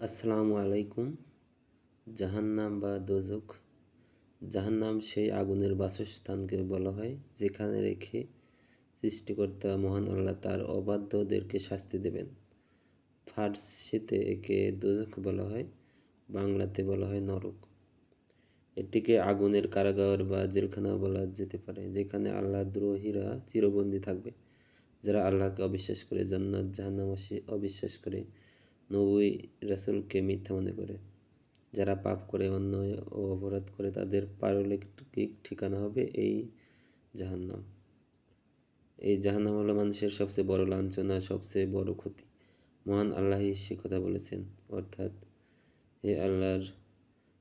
আসসালামু আলাইকুম। জাহান্নাম বা দোজক। জাহান্নাম সেই আগুনের বাসস্থানকে বলা হয়, যেখানে রেখে সৃষ্টিকর্তা মহান আল্লাহ তার অবাধ্যদেরকে শাস্তি দেবেন। ফার্সিতে একে দোজক বলা হয়, বাংলাতে বলা হয় নরক। এটিকে আগুনের কারাগার বা জেলখানা বলা যেতে পারে, যেখানে আল্লাহ দ্রোহীরা চিরবন্দী থাকবে। যারা আল্লাহকে অবিশ্বাস করে জান্নাত জাহান্নাম অবিশ্বাস করে নবী রাসুলকে মিথ্যা মনে করে যারা পাপ করে অন্যায় ও অপরাধ করে তাদের পারলৌকিক ঠিকানা হবে এই জাহান্নাম। এই জাহান্নাম হলো মানুষের সবচেয়ে বড় লাঞ্ছনা, সবচেয়ে বড় ক্ষতি। মহান আল্লাহই সে কথা বলেছেন, অর্থাৎ হে আল্লাহর,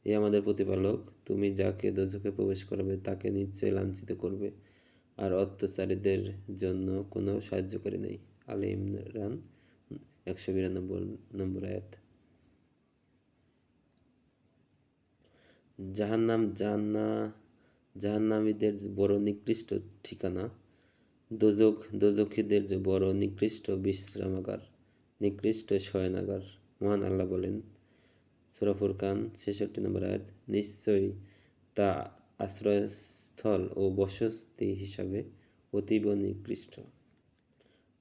হে আমাদের প্রতিপালক, তুমি যাকে দোজকে প্রবেশ করবে, তাকে নিশ্চয় লাঞ্ছিত করবে। আর অত্যাচারীদের জন্য কোনো সাহায্যকারী নেই। আলে ইমরান একশো বিরানব্বই নম্বর আয়াত জাহান্নাম জান্না জাহান্নামীদের বড় নিকৃষ্ট ঠিকানা দোজক দোজখীদের যে বড় নিকৃষ্ট বিশ্রামাগার নিকৃষ্ট শয়নাগার মহান আল্লাহ বলেন সুরাফুর খান ছেষট্টি নম্বর আয়াত নিশ্চয়ই তা আশ্রয়স্থল ও বসতি হিসাবে অতীব নিকৃষ্ট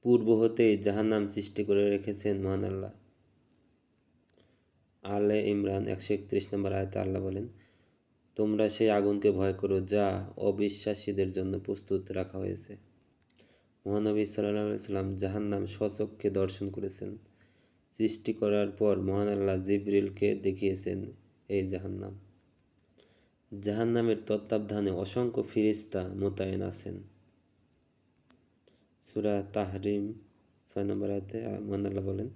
পূর্ব হতেই জাহান্নাম সৃষ্টি করে রেখেছেন মহান আল্লাহ। আলে ইমরান একশো একত্রিশ নম্বর আয়তে আল্লাহ বলেন, তোমরা সেই আগুনকে ভয় করো যা অবিশ্বাসীদের জন্য প্রস্তুত রাখা হয়েছে। মহানবী সাল্লাহ সাল্লাম জাহান্নাম স্বচক্ষে দর্শন করেছেন। সৃষ্টি করার পর মহান আল্লাহ জিবরিলকে দেখিয়েছেন এই জাহান্নাম। জাহান্নামের তত্ত্বাবধানে অসংখ্য ফিরিস্তা মোতায়েন আছেন। সুরা তাহরিম ছয় নম্বর আয়তে মহানাল্লাহ বলেন,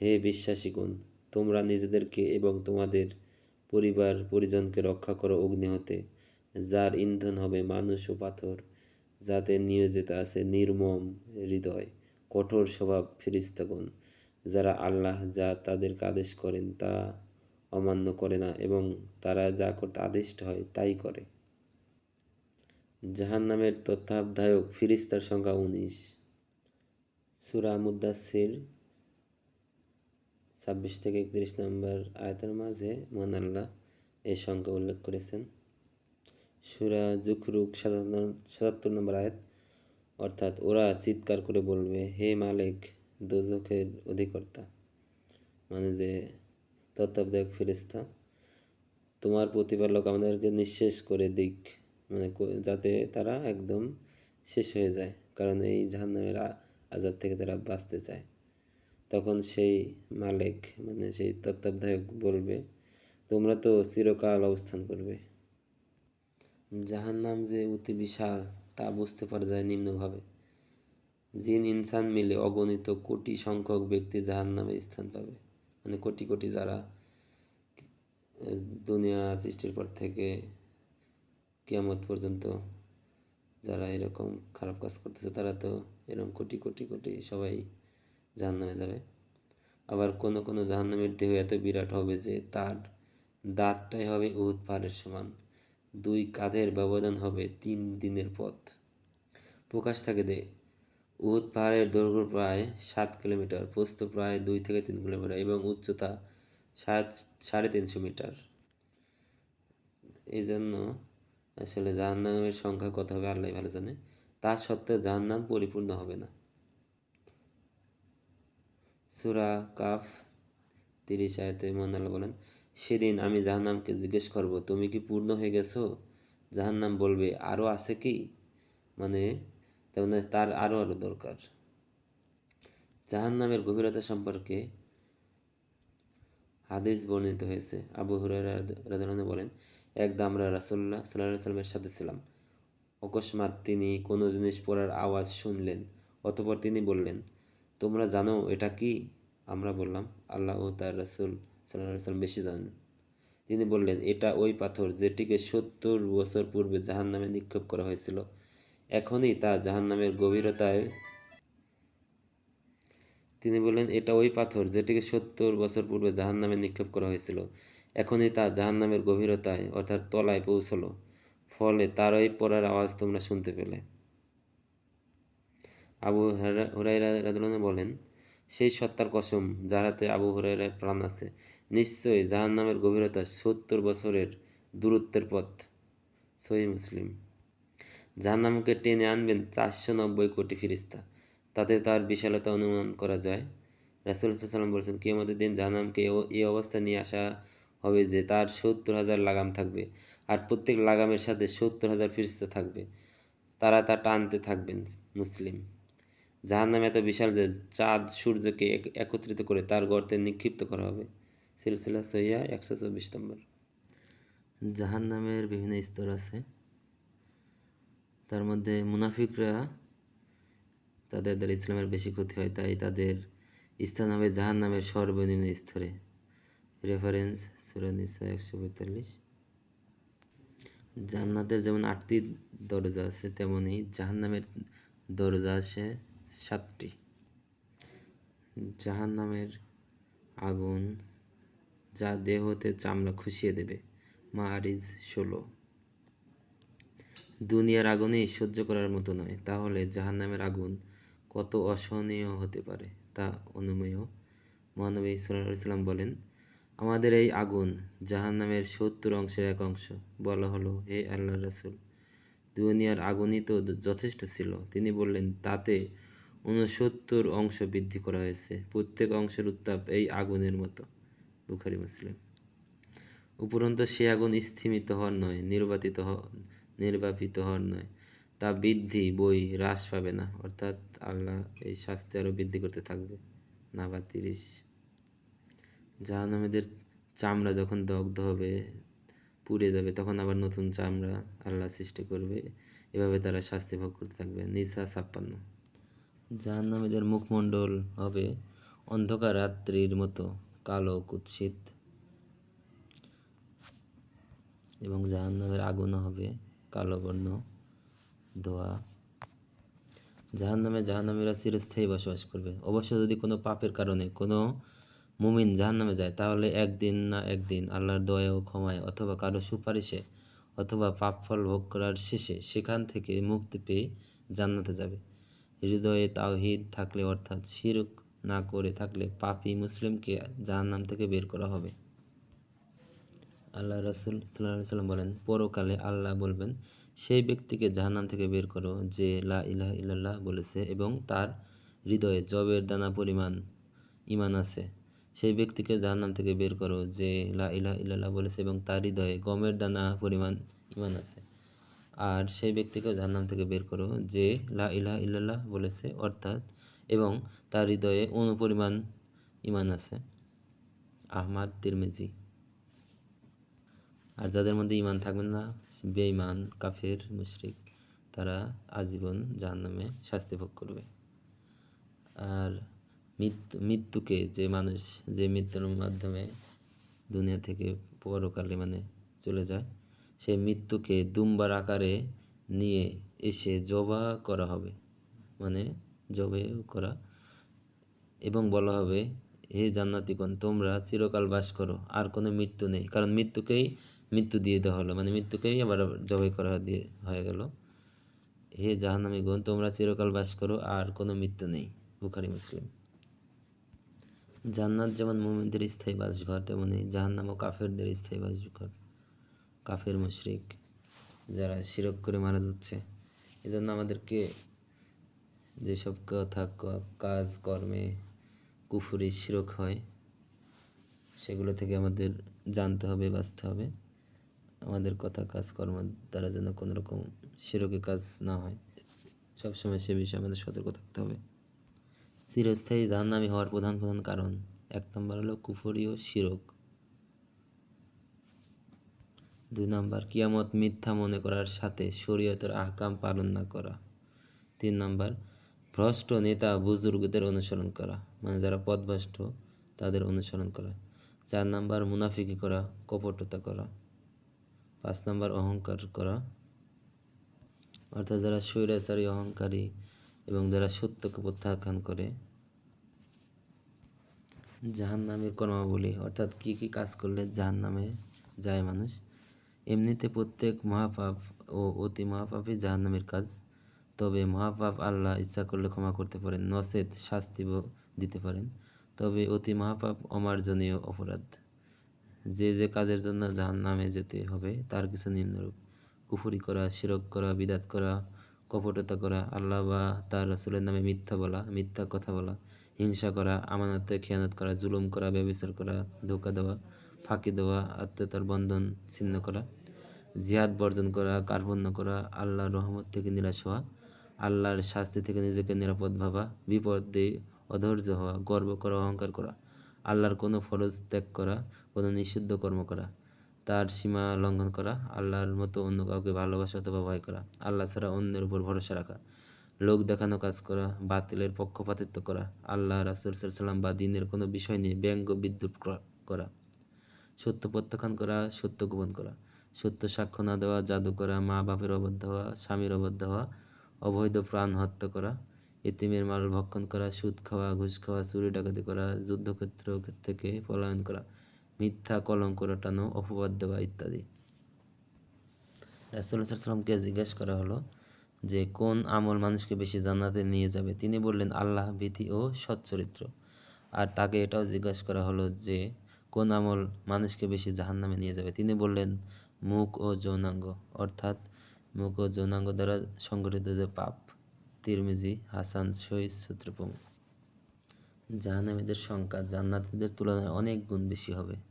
হে বিশ্বাসীগণ, তোমরা নিজেদেরকে এবং তোমাদের পরিবার পরিজনকে রক্ষা করো অগ্নি হতে যার ইন্ধন হবে মানুষ ও পাথর, যাতে নিয়োজিত আছে নির্মম হৃদয়, কঠোর স্বভাব ফিরিস্তাগণ যারা আল্লাহ যা তাদেরকে আদেশ করেন তা অমান্য করে না এবং তারা যা করতে আদিষ্ট হয় তাই করে। জাহান নামের তত্ত্বাবধায়ক ফিরিস্তার সংখ্যা উনিশ। সুরা মুদাসির ছাব্বিশ থেকে একত্রিশ নম্বর আয়তের মাঝে মহান আল্লাহ এই সংখ্যা উল্লেখ করেছেন। সুরা জুকরুক সাতাত্তর নম্বর আয়াত, অর্থাৎ ওরা চিৎকার করে বলবে, হে মালিক, দোজখের অধিকর্তা মানে যে তত্ত্বাবধায়ক ফেরিস্তা, তোমার প্রতিপালক আমাদেরকে নিঃশেষ করে দিক। মানে যাতে তারা একদম শেষ হয়ে যায়। কারণ এই জাহান্নামের আজাদ থেকে তারা বাঁচতে চায়। তখন সেই মালিক মানে সেই তত্ত্বাবধায়ক বলবে, তোমরা তো চিরকাল অবস্থান করবে। জাহান্নাম যে অতি বিশাল, তা বুঝতে পারা যায় নিম্নভাবে। জিন, ইনসান মিলে অগণিত কোটি সংখ্যক ব্যক্তি জাহান্নামে স্থান পাবে। মানে কোটি কোটি যারা দুনিয়া সৃষ্টির পর থেকে কিয়ামত পর্যন্ত যারা এরকম খারাপ কাজ করতেছে, তারা তো এরকম কোটি কোটি কোটি সবাই জাহান্নামে যাবে। আবার কোনো কোনো জাহান্নামের দেহ এত বিরাট হবে যে তার দাঁতটাই হবে উহুদ পাহাড়ের সমান। দুই কাঁধের ব্যবধান হবে তিন দিনের পথ। প্রকাশ থাকে দে উহুদ পাহাড়ের দৈর্ঘ্য প্রায় সাত কিলোমিটার, প্রস্থ প্রায় দুই থেকে তিন কিলোমিটার এবং উচ্চতা সাড়ে তিনশো মিটার। এই জন্য আসলে জাহান্নামের সংখ্যা কত হবে আল্লাহ ভালো জানে। তা সত্ত্বেও জাহান্নাম পরিপূর্ণ হবে না। সুরা কাফ তিরিশ আয়তে মোহান বলেন, সেদিন আমি জাহান্নামকে জিজ্ঞেস করব, তুমি কি পূর্ণ হয়ে গেছো? জাহান্নাম বলবে আরও আছে কি? মানে তেমন তার আরও আরও দরকার। জাহান্নামের গভীরতা সম্পর্কে হাদিস বর্ণিত হয়েছে। আবু হুরায়রা বলেন একদা আমরা রাসুল্লাহ সাল্লাহ সাল্লামের সাথে ছিলাম। অকস্মাৎ তিনি কোনো জিনিস পড়ার আওয়াজ শুনলেন, অতপর তিনি বললেন, তোমরা জানো এটা কি? আমরা বললাম, আল্লাহ ও তার রাসুল সাল্লাহ সাল্লাম বেশি জানেন। তিনি বললেন, এটা ওই পাথর যেটিকে সত্তর বছর পূর্বে জাহান নামে নিক্ষেপ করা হয়েছিল। এখনই তা জাহান নামের গভীরতায় তিনি বললেন, এটা ওই পাথর যেটিকে সত্তর বছর পূর্বে জাহান নামে নিক্ষেপ করা হয়েছিল। এখনই তা জাহান নামের গভীরতায়, অর্থাৎ তলায় পৌঁছলো। ফলে তারই পড়ার আওয়াজ তোমরা শুনতে পেলে। আবু হুরাইরা বলেন, সেই সত্তার কসম, যার হাতে আবু হুরায়রার প্রাণ আছে, নিশ্চয়ই জাহান্নামের গভীরতা সত্তর বছরের দূরত্বের পথ। সহি মুসলিম। জাহান্নামকে টেনে আনবেন চারশো নব্বই কোটি ফিরিস্তা। তাতে তার বিশালতা অনুমান করা যায়। রাসুল সাল্লাম বলছেন, কিয়ামতের দিন জাহান্নামকে এই অবস্থা নিয়ে আসা হবে যে তার সত্তর হাজার লাগাম থাকবে আর প্রত্যেক লাগামের সাথে সত্তর হাজার ফিরিস্তা থাকবে। তারা তা টানতে থাকবেন মুসলিম। জাহান্নাম এত বিশাল যে চাঁদ সূর্যকে একত্রিত করে তার গর্তে নিক্ষিপ্ত করা হবে। সিলসিলা সহিয়া একশো চব্বিশ নম্বর। জাহান্নামের বিভিন্ন স্তর আছে। তার মধ্যে মুনাফিকরা তাদের দ্বারা ইসলামের বেশি ক্ষতি হয়, তাই তাদের স্থান হবে জাহান্নামের সর্বনিম্ন স্তরে। রেফারেন্স সুরানিসা একশো পঁয়তাল্লিশ। জান্নাতের যেমন আটটি দরজা আছে, তেমনি জাহান্নামের দরজা আছে সাতটি। জাহান্নামের আগুন, যা দেহতে চামড়া খুশিয়ে দেবে। মারিজ ষোলো। দুনিয়ার আগুনই সহ্য করার মতো নয়, তাহলে জাহান্নামের আগুন কত অসহনীয় হতে পারে, তা অনুমেয়। মহানবী সাল্লাম বলেন আমাদের এই আগুন জাহান্নামের সত্তর অংশের এক অংশ, বলা হলো, হে আল্লাহ রাসুল। দুনিয়ার আগুনই তো যথেষ্ট ছিল। তিনি বললেন, তাতে উনসত্তর অংশ বৃদ্ধি করা হয়েছে, প্রত্যেক অংশের উত্তাপ এই আগুনের মতো। বুখারি, মুসলিম। উপরন্ত সে আগুন স্থিমিত হওয়ার নয় নির্বাপিত নির্বাপিত হওয়ার নয়। তা বৃদ্ধি, বই, হ্রাস পাবে না, অর্থাৎ আল্লাহ এই শাস্তি আরও বৃদ্ধি করতে থাকবে। না বা তিরিশ। জাহান্নামীদের চামড়া যখন দগ্ধ হবে, পুড়ে যাবে, তখন আবার নতুন চামড়া আল্লাহ সৃষ্টি করবে। এভাবে তারা শাস্তি ভোগ করতে থাকবে। নিসা ছাপ্পান্ন। জাহান্নামীদের মুখমণ্ডল হবে অন্ধকার রাত্রির মতো, কালো, কুৎসিত। এবং জাহান্নামের আগুনও হবে কালো বর্ণ, ধোয়া। জাহান্নামে জাহান্নামীরা চিরস্থায়ী বসবাস করবে। অবশ্য যদি কোনো পাপের কারণে, কোনো মুমিন জাহান্নামে যায়, তাহলে একদিন না একদিন আল্লাহর দয়া ও ক্ষমায় অথবা কারও সুপারিশে অথবা পাপ ফল ভোগ করার শেষে সেখান থেকে মুক্তি পেয়ে জান্নাতে যাবে। হৃদয়ে তাওহিদ থাকলে অর্থাৎ শিরক না করে থাকলে পাপী মুসলিমকে জাহান্নাম থেকে বের করা হবে। আল্লাহ রাসুল সাল্লাহ সাল্লাম বলেন, পরকালে আল্লাহ বলবেন, সেই ব্যক্তিকে জাহান্নাম থেকে বের করো যে লা ইলাহা ইল্লাল্লাহ বলেছে এবং তার হৃদয়ে জবের দানা পরিমাণ, ইমান আছে। সেই ব্যক্তিকে জাহান্নাম থেকে বের করো যে লা ইলাহা ইল্লাল্লাহ বলেছে এবং তার হৃদয়ে গমের দানা পরিমাণ ইমান আছে। আর সেই ব্যক্তিকে জাহান্নাম থেকে বের করো যে লা ইলাহা ইল্লাল্লাহ বলেছে, অর্থাৎ, এবং তার হৃদয়ে অনুপরিমাণ ইমান আছে। আহমাদ, তিরমিজি। আর যাদের মধ্যে ইমান থাকবে না, বেঈমান, কাফের, মুশরিক, তারা আজীবন জাহান্নামে শাস্তি ভোগ করবে। আর মৃত্যু, মৃত্যুকে যে মানুষ, যে মৃত্যুর মাধ্যমে দুনিয়া থেকে পরকালে মানে চলে যায় সেই মৃত্যুকে দুম্বার আকারে নিয়ে এসে জবা করা হবে। মানে জবে করা। এবং বলা হবে, হে জান্নাতিগণ, তোমরা চিরকাল বাস করো, আর কোনো মৃত্যু নেই। কারণ মৃত্যুকেই মৃত্যু দিয়ে দেওয়া হলো। মানে মৃত্যুকেই আবার জবাই করা দিয়ে, হয়ে গেল। হে জাহান্নামীগণ, তোমরা চিরকাল বাস করো, আর কোনো মৃত্যু নেই। বুখারি, মুসলিম। জান্নাত যেমন মুমিনদের স্থায়ী বাসঘর, তেমনি জাহান্নাম ও কাফেরদের স্থায়ী বাসঘর। কাফের মুশরিক যারা শিরক করে মারা যাচ্ছে। এজন্য আমাদেরকে যেসব কথা কাজ, কর্মে কুফুরি, শিরক হয়, সেগুলো থেকে আমাদের জানতে হবে, বাঁচতে হবে। আমাদের কথা, কাজ, কর্ম দ্বারা যেন কোনো রকম শিরকে কাজ না হয়। সবসময় সে বিষয়ে আমাদের সতর্ক থাকতে হবে। চিরস্থায়ী জাহান্নামী হওয়ার প্রধান প্রধান কারণ। এক নম্বর হলো কুফরি ও শিরক। দুই নম্বর, কিয়ামত মিথ্যা মনে করার সাথে শরীয়তের আহকাম পালন না করা। তিন নম্বর, ভ্রষ্ট নেতা বুজুর্গদের অনুসরণ করা মানে যারা পথভ্রষ্ট তাদের অনুসরণ করা। চার নাম্বার, মুনাফিকি করা, কপটতা করা। পাঁচ নাম্বার, অহংকার করা। অর্থাৎ যারা স্বৈরাচারী, অহংকারী এবং যারা সত্যকে প্রত্যাখ্যান করে জাহান নামের কর্মাবলী, অর্থাৎ কি কি কাজ করলে জাহান নামে যায় মানুষ, এমনিতে প্রত্যেক মহাপাপ ও অতি মহাপাপই জাহান্নামের কাজ। তবে মহাপাপ আল্লাহ ইচ্ছা করলে ক্ষমা করতে পারেন নচেত শাস্তি দিতে পারেন। তবে অতি মহাপাপ অমার্জনীয় অপরাধ। যে যে কাজের জন্য জাহান নামে যেতে হবে, তার কিছু নিম্নরূপ। কুফুরি করা, শিরক করা, বিদাত করা কপটতা করা, আল্লাহ বা তার রসুলের নামে মিথ্যা বলা, মিথ্যা কথা বলা, হিংসা করা, আমানতে খেয়ানত করা, জুলুম করা, ব্যবচার করা, ধোকা দেওয়া, ফাঁকি দেওয়া, আত্মীয়তার বন্ধন ছিন্ন করা, জিহাদ বর্জন করা, কার্পণ্য করা, আল্লাহর রহমত থেকে নিরাশ হওয়া, আল্লাহর শাস্তি থেকে নিজেকে নিরাপদ ভাবা, বিপদে অধৈর্য হওয়া, গর্ব করা, অহংকার করা, আল্লাহর কোনো ফরজ ত্যাগ করা, কোনো নিষিদ্ধ কর্ম করা। তার সীমা লঙ্ঘন করা, আল্লাহর মতো অন্য কাউকে ভালোবাসা অথবা ভয় করা, আল্লাহ ছাড়া অন্যের উপর ভরসা রাখা, লোক দেখানো কাজ করা, বাতিলের পক্ষপাতিত্ব করা, আল্লাহ রাসুল সাল্লাম বা দিনের কোনো বিষয় নিয়ে ব্যঙ্গ বিদ্যুৎ করা, সত্য প্রত্যাখ্যান করা, সত্য গোপন করা, সত্য সাক্ষ্য না দেওয়া, জাদু করা, মা বাপের অবদ্ধ হওয়া, স্বামীর অবদ্ধ হওয়া, অবৈধ প্রাণ হত্যা করা, এতিমের মাল ভক্ষণ করা, সুদ খাওয়া, ঘুষ খাওয়া, চুরি ডাকাতি করা, যুদ্ধক্ষেত্র থেকে পলায়ন করা মিথ্যা কলঙ্ক রটানো, অপবাদ দেওয়া ইত্যাদি। রাসুল্লাহামকে জিজ্ঞেস করা হলো যে, কোন আমল মানুষকে বেশি জান্নাতে নিয়ে যাবে? তিনি বললেন, আল্লাহ ভীতি ও সচ্চরিত্র আর তাকে এটাও জিজ্ঞাসা করা হলো যে, কোন আমল মানুষকে বেশি জাহান্নামে নিয়ে যাবে? তিনি বললেন, মুখ ও যৌনাঙ্গ। অর্থাৎ মুখ ও যৌনাঙ্গ দ্বারা সংগঠিত যে পাপ, তিরমিজি, হাসান শহীদ সূত্রপ্রমুখ জাহান্নামীদের সংখ্যা জান্নাতীদের তুলনায় অনেক গুণ বেশি হবে।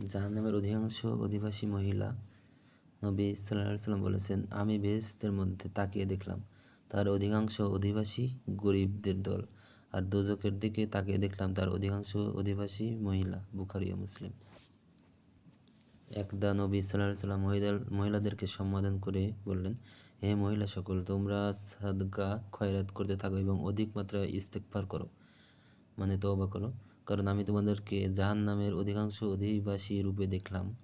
জাহান্নামের অধিকাংশ অধিবাসী মহিলা নবী সাল্লাহ সাল্লাম বলেছেন, আমি বেহেস্তের মধ্যে তাকিয়ে দেখলাম, তার অধিকাংশ অধিবাসী গরিবদের দল, আর দোজকের দিকে তাকিয়ে দেখলাম তার অধিকাংশ অধিবাসী মহিলা, বুখারি ও মুসলিম। একদা নবী সাল্লাহ সাল্লাম মহিলা মহিলাদেরকে সম্বোধন করে বললেন, হে মহিলা সকল, তোমরা সাদগা খয়রাত করতে থাকো এবং অধিক মাত্রায় ইস্তেকফার করো মানে তওবা করো। কারণ আমি তোমাদেরকে জাহান নামের অধিকাংশ অধিবাসী রূপে দেখলাম।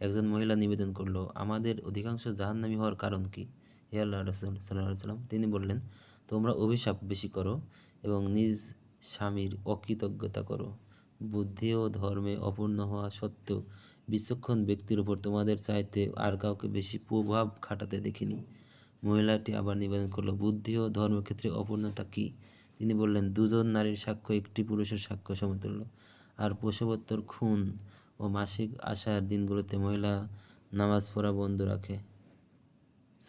একজন মহিলা নিবেদন করল, আমাদের অধিকাংশ জাহান্নামী হওয়ার কারণ কি? হে আল্লাহ রসুল সাল্লাহ সাল্লাম তিনি বললেন, তোমরা অভিশাপ বেশি করো এবং নিজ স্বামীর অকৃতজ্ঞতা করো। বুদ্ধি ও ধর্মে অপূর্ণ হওয়া সত্ত্বেও বিচক্ষণ ব্যক্তির উপর তোমাদের চাইতে আর কাউকে বেশি প্রভাব খাটাতে দেখিনি। মহিলাটি আবার নিবেদন করল, বুদ্ধি ও ধর্মক্ষেত্রে অপূর্ণতা কী? তিনি বললেন, দুজন নারীর সাক্ষ্য একটি পুরুষের সাক্ষ্য সমতুল্য। আর প্রসবোত্তর খুন ও মাসিক আসার দিনগুলোতে মহিলা নামাজ পড়া বন্ধ রাখে।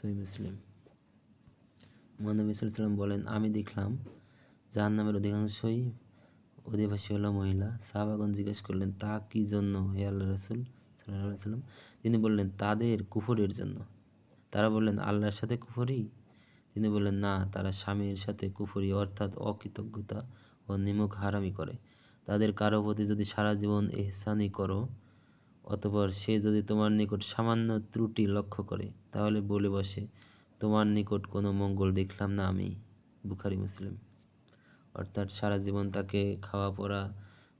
সই মুসলিম। মহানবী বলেন, আমি দেখলাম যার নামের অধিকাংশই অধিবাসী হলো মহিলা। সাহাবাগন জিজ্ঞেস করলেন, তা কি জন্য হে আল্লাহ রসুল সাল্লাহ সাল্লাম তিনি বললেন, তাদের কুফরের জন্য। তারা বললেন, আল্লাহর সাথে কুফরি? তিনি বললেন, না, তারা স্বামীর সাথে কুফুরি অর্থাৎ অকৃতজ্ঞতা ও নিমুখ হারামি করে। তাদের কারও প্রতি যদি সারা জীবন এহসানি করো, অতপর সে যদি তোমার নিকট সামান্য ত্রুটি লক্ষ্য করে, তাহলে বলে বসে, তোমার নিকট কোনো মঙ্গল দেখলাম না আমি। বুখারি, মুসলিম। অর্থাৎ সারা জীবন তাকে খাওয়া পড়া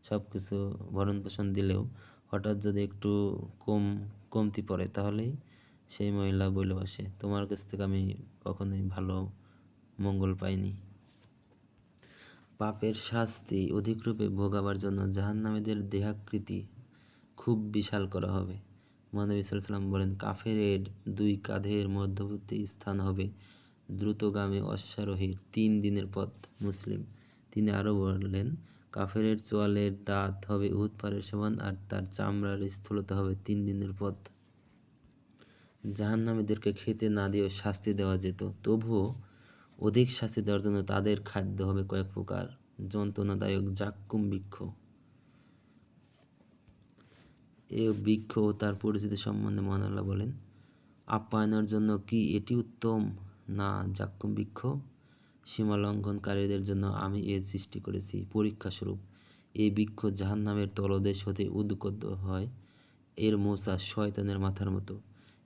সব কিছু ভরণ পোষণ দিলেও হঠাৎ যদি একটু কম, কমতি পড়ে, তাহলেই সেই মহিলা বলে বসে, তোমার কাছ থেকে আমি কখনোই ভালো মঙ্গল পাইনি। পাপের শাস্তি অধিকরূপে ভোগাবার জন্য জাহান্নামীদের দেহাকৃতি খুব বিশাল করা হবে। মহানবী সাল্লাম বলেন কাফের দুই কাঁধের মধ্যবর্তী স্থান হবে দ্রুতগামী অশ্বারোহীর তিন দিনের পথ মুসলিম। তিনি আরও বললেন কাফের চোয়ালের দাঁত হবে উহুদ পাড়ের সমান আর তার চামড়ার স্থূলতা হবে তিন দিনের পথ জাহান্নামীদেরকে খেতে না দিয়েও শাস্তি দেওয়া যেত। তবুও অধিক শাস্তি দেওয়ার জন্য তাদের খাদ্য হবে কয়েক প্রকার। যন্ত্রণাদায়ক জাক্কুম বৃক্ষ। এ বৃক্ষ ও তার পরিচিতি সম্বন্ধে মহান আল্লাহ বলেন, আপ্যায়নের জন্য কি এটি উত্তম? না, জাক্কুম বৃক্ষ সীমা লঙ্ঘনকারীদের জন্য আমি এ সৃষ্টি করেছি। পরীক্ষাস্বরূপ এই বৃক্ষ জাহান নামের তলদেশ হতে উদ্গত হয় এর মোচা শয়তানের মাথার মতো।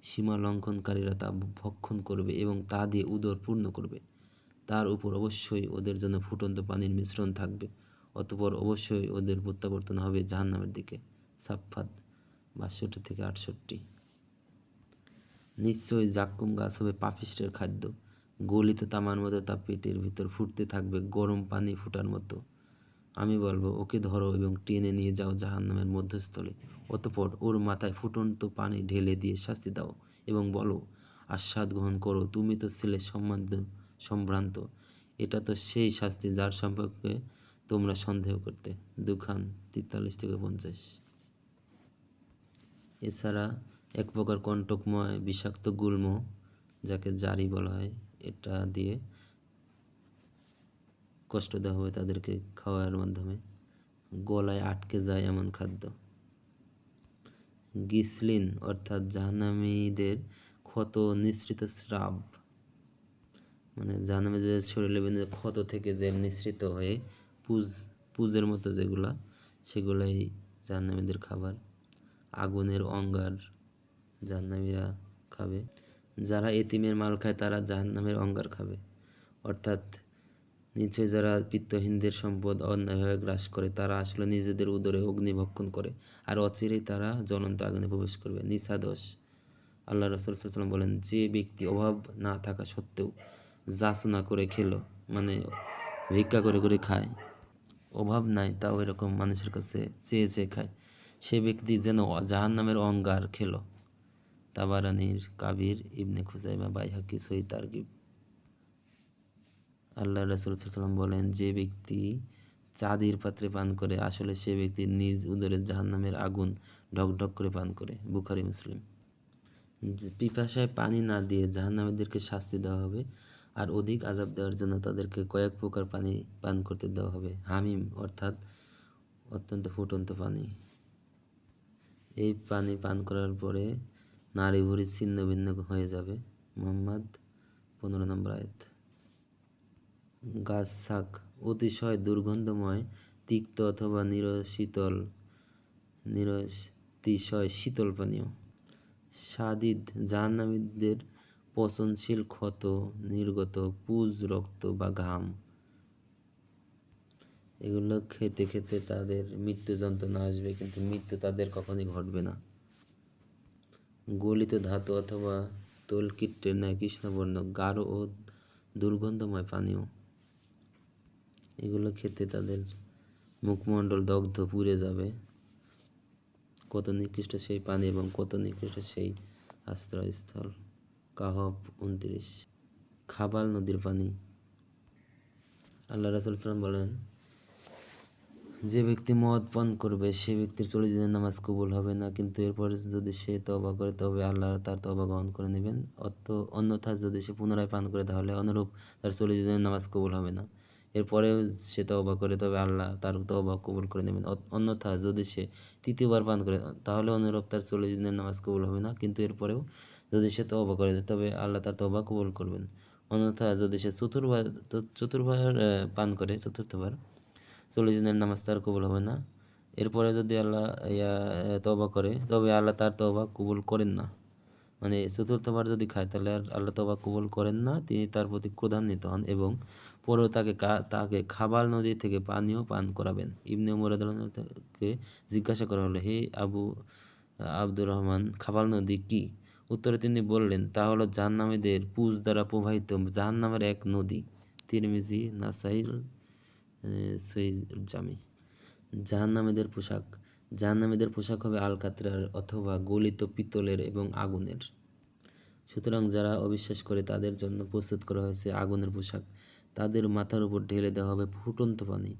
সীমা লঙ্ঘনকারীরা তা ভক্ষণ করবে এবং তা দিয়ে উদর পূর্ণ করবে। তার উপর অবশ্যই ওদের জন্য ফুটন্ত পানির মিশ্রণ থাকবে। অতপর অবশ্যই ওদের প্রত্যাবর্তন হবে জাহান্নামের দিকে। সাফাত বাষট্টি থেকে আটষট্টি। নিশ্চয়ই জাক্কুম গাছ হবে পাপিষ্টের খাদ্য। গলিত তামার মতো তা পেটের ভিতর ফুটতে থাকবে, গরম পানি ফুটার মতো। আমি বলব, ওকে ধরো এবং টেনে নিয়ে যাও জাহান্নামের মধ্যস্থলে। অতপর ওর মাথায় ফুটন্ত পানি ঢেলে দিয়ে শাস্তি দাও এবং বলো আস্বাদ গ্রহণ করো, তুমি তো ছেলে সম্মান সম্ভ্রান্ত। এটা তো সেই শাস্তি যার সম্পর্কে তোমরা সন্দেহ করতে দুখান তেতাল্লিশ থেকে পঞ্চাশ। এছাড়া এক প্রকার কণ্টকময়, বিষাক্ত গুল্ম, যাকে জারি বলা হয়, এটা দিয়ে কষ্ট দেওয়া হবে তাদেরকে খাওয়ার মাধ্যমে। গলায় আটকে যায় এমন খাদ্য। গিসলিন অর্থাৎ জাহান্নামীদের ক্ষত নিঃসৃত স্রাব। মানে জাহান্নামে যে শরীরে বিভিন্ন ক্ষত থেকে যে নিঃসৃত হয়ে পুজ, পুজের মতো যেগুলা, সেগুলাই জাহান্নামীদের খাবার। আগুনের অঙ্গার জাহান্নামীরা খাবে। যারা এতিমের মাল খায় তারা জাহান্নামের অঙ্গার খাবে। অর্থাৎ নিশ্চয় যারা পিত্তহীনদের সম্পদ অন্যায়ভাবে গ্রাস করে, তারা আসলে নিজেদের উদরে অগ্নিভক্ষণ করে। আর অচিরেই তারা জ্বলন্ত আগুনে প্রবেশ করবে। নিসাদোষ আল্লাহ রসুল সাল্লাম বলেন, যে ব্যক্তি অভাব না থাকা সত্ত্বেও যাচনা করে খেলো মানে ভিক্ষা করে করে খায়, অভাব নাই তাও এরকম মানুষের কাছে চেয়ে চেয়ে খায়। সে ব্যক্তি যেন জাহান নামের অঙ্গার খেলো। তাবারানির কাবির ইবনে খুজাইমা বাইহাকি সই তারগিব আল্লাহ রসুল সাল্লাম বলেন, যে ব্যক্তি চাঁদির পাত্রে পান করে, আসলে সে ব্যক্তি নিজ উদরে জাহান্নামের আগুন ঢকঢক করে পান করে। বুখারি, মুসলিম। পিপাসায় পানি না দিয়ে জাহান্নামীদেরকে শাস্তি দেওয়া হবে আর অধিক আজাব দেওয়ার জন্য তাদেরকে কয়েক প্রকার পানি পান করতে দেওয়া হবে। হামিম অর্থাৎ অত্যন্ত ফুটন্ত পানি। এই পানি পান করার পরে নারী ভুড়ি ছিন্ন ভিন্ন হয়ে যাবে। মোহাম্মদ পনেরো নম্বর আয়াত। গাছ শাক অতিশয় দুর্গন্ধময়, তিক্ত অথবা নিরশীতল, নিরতিশয় শীতল পানীয়। সাদিদ জাহান্নামীদের পচনশীল ক্ষত, নির্গত পুজ, রক্ত বা ঘাম। এগুলো খেতে খেতে তাদের মৃত্যু যন্ত্রণা আসবে, কিন্তু মৃত্যু তাদের কখনই ঘটবে না। গলিত ধাতু অথবা তলকিট্টের ন্যায় কৃষ্ণবর্ণ, গাঢ় ও দুর্গন্ধময় পানীয়। এগুলো খেতে তাদের মুখমণ্ডল দগ্ধ, পুড়ে যাবে। কত নিকৃষ্ট সেই পানি এবং কত নিকৃষ্ট সেই আশ্রয়স্থল। কাহব উনত্রিশ। খাবাল নদীর পানি। আল্লাহ রাসুল সাল্লাম বলেন, যে ব্যক্তি মদ পান করবে, সে ব্যক্তির চল্লিশ দিনের নামাজ কবুল হবে না। কিন্তু এরপর যদি সে তবা করে, তবে আল্লাহ তার তবা গ্রহণ করে নেবেন। অত, অন্যথা যদি সে পুনরায় পান করে, তাহলে অনুরূপ তার চল্লিশ দিনের নামাজ কবুল হবে না। এরপরেও সে তবা করে, তবে আল্লাহ তার তবা কবুল করে নেবেন। অন্যথা যদি সে তৃতীয়বার পান করে, তাহলে অনুরূপ তার চল্লিশ দিনের নামাজ কবুল হবে না, কিন্তু এরপরেও যদি সে তবা করে, তবে আল্লাহ তার তবা কবুল করবেন। অন্যথা যদি সে চতুর্বার চতুর্বার পান করে, চতুর্থবার, চল্লিশ দিনের নামাজ তার কবুল হবে না। এরপরে যদি আল্লাহ, ইয়া তবা করে, তবে আল্লাহ তার তবা কবুল করেন না। মানে চতুর্থবার যদি খায়, তাহলে আর আল্লাহ তবা কবুল করেন না, তিনি তার প্রতি ক্রোধান্বিত হন এবং পরেও তাকে তাকে খাবার নদী থেকে পানীয় পান করাবেন। ইবনে মুরাদকে জিজ্ঞাসা করা হলো, হে আবু, আব্দুর রহমান, খাবার নদী কি? উত্তরে তিনি বললেন, তা হলো জাহান্নামীদের পুজ দ্বারা প্রবাহিত জাহান্নামের এক নদী। তিরমিজি নাসাইল জামি। জাহান্নামীদের পোশাক জাহান্নামীদের পোশাক হবে আলকাতরার অথবা গলিত পিতলের এবং আগুনের। সুতরাং যারা অবিশ্বাস করে তাদের জন্য প্রস্তুত করা হয়েছে আগুনের পোশাক। তাদের মাথার উপর ঢেলে দেওয়া হবে ফুটন্ত পানি,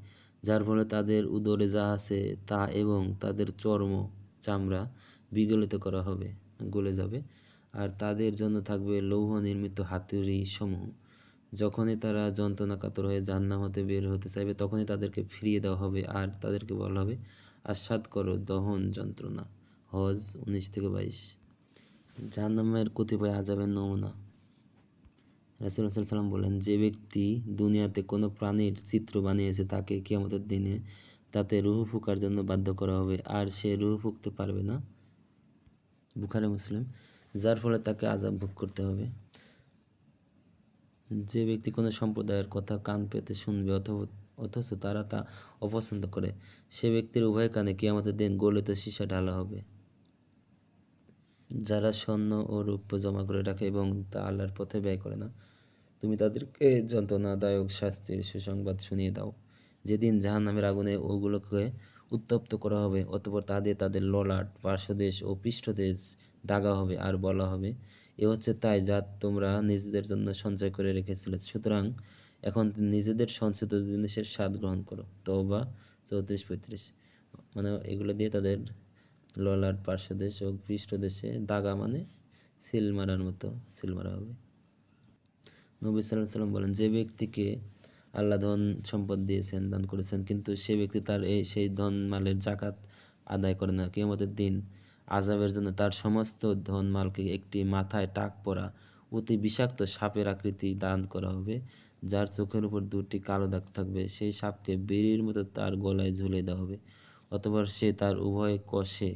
যার ফলে তাদের উদরে যা আছে তা এবং তাদের চর্ম চামড়া বিগলিত করা হবে, গলে যাবে। আর তাদের জন্য থাকবে লৌহ নির্মিত হাতুড়ি সমূহ। যখনই তারা যন্ত্রণা কাতর হয়ে জান্নাম হতে বের হতে চাইবে, তখনই তাদেরকে ফিরিয়ে দেওয়া হবে আর তাদেরকে বলা হবে আস্বাদ করো দহন যন্ত্রণা। হজ উনিশ থেকে বাইশ। জাহান্নামের কতিপয় আজাবের নমুনা। রাসুল সাল্লাম বলেন, যে ব্যক্তি দুনিয়াতে কোনো প্রাণীর চিত্র বানিয়েছে, তাকে কিয়ামতের দিনে তাতে রুহু ফুকার জন্য বাধ্য করা হবে, আর সে রুহু ফুকতে পারবে না। বুখারে, মুসলিম। যার ফলে তাকে আজাব ভোগ করতে হবে। যে ব্যক্তি কোনো সম্প্রদায়ের কথা কান পেতে শুনবে অথবা, অথচ তারা তা অপছন্দ করে, সে ব্যক্তির উভয় কানে কি আমাদের দিন গলিত সীসা ঢালা হবে। যারা স্বর্ণ ও রূপ্য জমা করে রাখে এবং তা আল্লাহর পথে ব্যয় করে না, তুমি তাদেরকে যন্ত্রণাদায়ক শাস্তির সুসংবাদ শুনিয়ে দাও। যেদিন জাহান নামের আগুনে ওগুলোকে উত্তপ্ত করা হবে, অতপর তাদের তাদের ললাট, পার্শ্বদেশ ও পৃষ্ঠদেশ দাগা হবে আর বলা হবে, এ হচ্ছে তাই যা তোমরা নিজেদের জন্য সঞ্চয় করে রেখেছিলে। সুতরাং এখন নিজেদের সঞ্চিত জিনিসের স্বাদ গ্রহণ করো। তওবা চৌত্রিশ পঁয়ত্রিশ। মানে এগুলো দিয়ে তাদের ললাট পার্শ্বদেশ ও পৃষ্ঠদেশে দাগা মানে সিল মারার মতো, সিল মারা হবে। নবী সাল্লাহ সাল্লাম বলেন, যে ব্যক্তিকে আল্লাহ ধন সম্পদ দিয়েছেন, দান করেছেন, কিন্তু সে ব্যক্তি তার এই সেই ধন মালের জাকাত আদায় করে না। কিয়ামতের দিন আজাবের জন্য তার সমস্ত ধন মালকে একটি মাথায় টাক পরা অতি বিষাক্ত সাপের আকৃতি দান করা হবে, যার চোখের উপর দুটি কালো দাগ থাকবে। সেই সাপকে বেরির মতো তার গলায় ঝুলে দেওয়া হবে। অতঃপর সে তার উভয় কষে,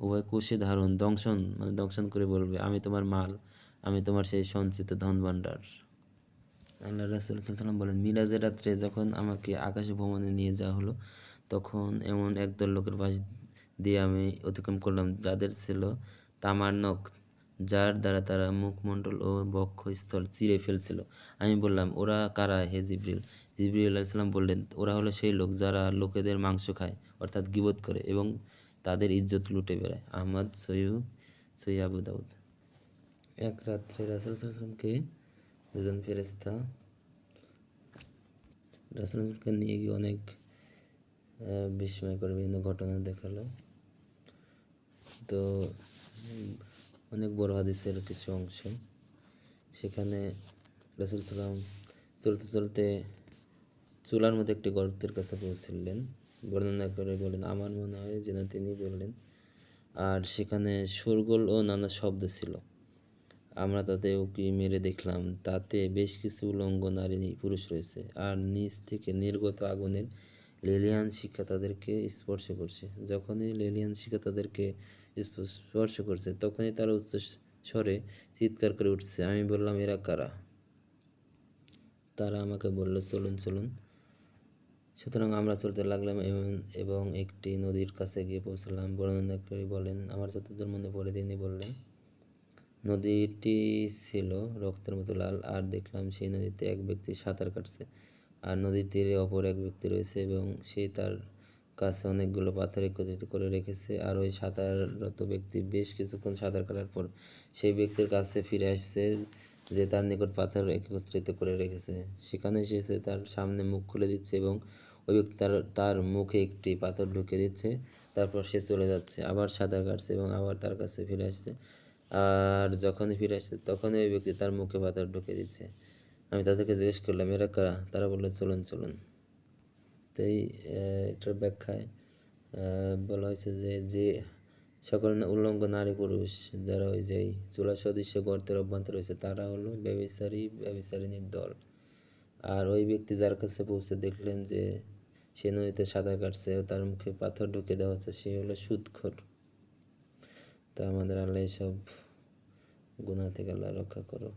উভয় কোষে ধারণ, দংশন মানে দংশন করে বলবে, আমি তোমার মাল, আমি তোমার সেই সঞ্চিত ধন ভাণ্ডার। আল্লাহ রাসুল সাল্লাম বলেন, মিরাজের রাত্রে যখন আমাকে আকাশে ভ্রমণে নিয়ে যাওয়া হলো, তখন এমন একদল লোকের পাশ দিয়ে আমি অতিক্রম করলাম, যাদের ছিল তামার নখ, যার দ্বারা তারা মুখমণ্ডল ও বক্ষস্থল চিরে ফেলছিল। আমি বললাম, ওরা কারা হে জিবরিল? জিবরিল আলাইসাল্লাম বললেন, ওরা হলো সেই লোক যারা লোকেদের মাংস খায়, অর্থাৎ গিবত করে এবং তাদের ইজ্জত লুটে বেড়ায়। আহমদ সৈয়ু সৈয় আবু দাউদ। এক রাত্রে রাসুল সাল্লামকে দুজন ফেরেস্তা রাসুলকে নিয়ে গিয়ে অনেক বিস্ময়কর বিভিন্ন ঘটনা দেখাল। তো, অনেক বড় হাদিসের কিছু অংশ। সেখানে রাসুল সাল্লাম চলতে চলতে চুলার মধ্যে একটি গর্তের কাছে পৌঁছলেন। বর্ণনা করে বলেন, আমার মনে হয় যেন তিনি বললেন, আর সেখানে শোরগোল ও নানা শব্দ ছিল। আমরা তাতে উকি মেরে দেখলাম, তাতে বেশ কিছু উলঙ্গ নারী পুরুষ রয়েছে। আর নিচ থেকে নির্গত আগুনের লেলিয়ান শিক্ষা তাদেরকে স্পর্শ করছে। যখনই লেলিয়ান শিক্ষা তাদেরকে স্পর্শ করছে, তখনই তারা উচ্চ স্বরে চিৎকার করে উঠছে, আমি বললাম, এরা কারা? তারা আমাকে বলল, চলুন চলুন। সুতরাং আমরা চলতে লাগলাম এবং একটি নদীর কাছে গিয়ে পৌঁছলাম। বর্ণনাকারী বলেন, আমার যতদূর মনে পড়ে তিনি বললেন। নদীটি ছিল রক্তের মতো লাল, আর দেখলাম সেই নদীতে এক ব্যক্তি সাঁতার কাটছে, আর নদীর তীরে অপর এক ব্যক্তি রয়েছে এবং সে তার কাছে অনেকগুলো পাথর একত্রিত করে রেখেছে, আর ওই সাঁতাররত ব্যক্তি বেশ কিছুক্ষণ সাঁতার কাটার পর সেই ব্যক্তির কাছে ফিরে আসছে। যে তার নিকট পাথর একত্রিত করে রেখেছে। সেখানে সে তার সামনে মুখ খুলে দিচ্ছে এবং ওই ব্যক্তি তার তার মুখে একটি পাথর ঢুকে দিচ্ছে। তারপর সে চলে যাচ্ছে, আবার সাঁতার কাটছে এবং আবার তার কাছে ফিরে আসছে। আর যখনই ফিরে আসছে, তখনই ওই ব্যক্তি তার মুখে পাথর ঢুকে দিচ্ছে। আমি তাদেরকে জিজ্ঞেস করলাম, এরা কারা? তারা বলল, চলুন চলুন। তো এই এটার ব্যাখ্যায় বলা হয়েছে যে যে সকল উল্লঙ্গ নারী পুরুষ যারা ওই যে চুলা সদৃশ্য গর্তের অভ্যন্তরে রয়েছে, তারা হলো ব্যবিচারী ব্যবিচারিণীর দল আর ওই ব্যক্তি যার কাছে পৌঁছে দেখলেন যে সে নদীতে সাঁতার কাটছে তার মুখে পাথর ঢুকে দেওয়া হচ্ছে, সে হলো সুদখোর তা আমাদের আল্লাহ সব গুনাহ থেকে আল্লাহ রক্ষা করো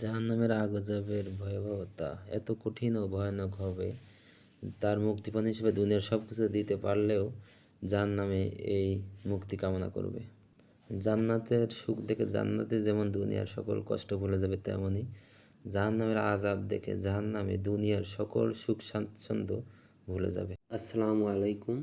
জাহান্নামের আগজাবের ভয়াবহতা এত কঠিন ও ভয়ানক হবে, তার মুক্তিপণ হিসেবে দুনিয়ার সব কিছু দিতে পারলেও জাহান্নামে এই মুক্তি কামনা করবে। জান্নাতের সুখ দেখে জান্নাতে যেমন দুনিয়ার সকল কষ্ট ভুলে যাবে তেমনই জাহান্নামের আজাব দেখে জাহান্নামে দুনিয়ার সকল সুখ স্বাচ্ছন্দ্য ভুলে যাবে। আসসালামু আলাইকুম।